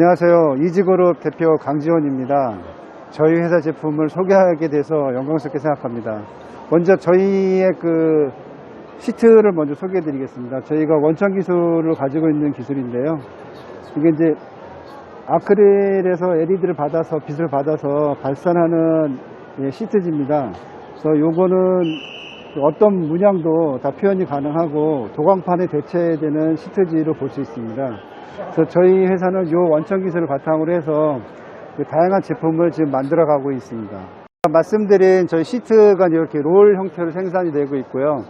안녕하세요. 이지그룹 대표 강지원입니다. 저희 회사 제품을 소개하게 돼서 영광스럽게 생각합니다. 먼저 저희의 그 시트를 먼저 소개해 드리겠습니다. 저희가 원천 기술을 가지고 있는 기술인데요. 이게 이제 아크릴에서 LED를 받아서 빛을 받아서 발산하는 예, 시트지입니다. 그래서 요거는 어떤 문양도 다 표현이 가능하고 도광판에 대체되는 시트지로 볼 수 있습니다. 그래서 저희 회사는 요 원천 기술을 바탕으로 해서 그 다양한 제품을 지금 만들어 가고 있습니다. 말씀드린 저희 시트가 이렇게 롤 형태로 생산이 되고 있고요.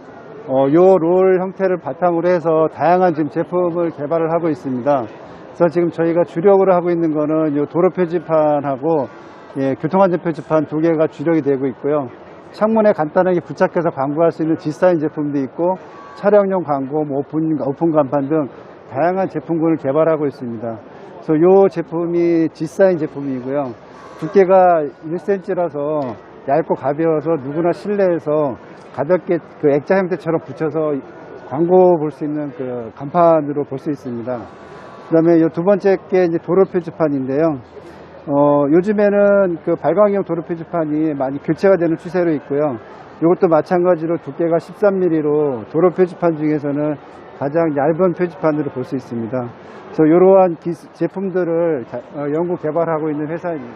어, 요롤 형태를 바탕으로 해서 다양한 지금 제품을 개발을 하고 있습니다. 그래서 지금 저희가 주력으로 하고 있는 거는 요 도로 표지판하고 예, 교통안전 표지판 두 개가 주력이 되고 있고요. 창문에 간단하게 부착해서 광고할 수 있는 G사인 제품도 있고 촬영용 광고, 뭐 오픈, 오픈 간판 등 다양한 제품군을 개발하고 있습니다. 그래서 이 제품이 G사인 제품이고요. 두께가 1cm라서 얇고 가벼워서 누구나 실내에서 가볍게 그 액자 형태처럼 붙여서 광고 볼 수 있는 그 간판으로 볼 수 있습니다. 그 다음에 이 두 번째 게 이제 도로 표지판인데요. 어, 요즘에는 그 발광형 도로 표지판이 많이 교체가 되는 추세로 있고요. 이것도 마찬가지로 두께가 13mm로 도로 표지판 중에서는 가장 얇은 표지판으로 볼 수 있습니다. 그래서 이러한 제품들을 자- 어, 연구 개발하고 있는 회사입니다.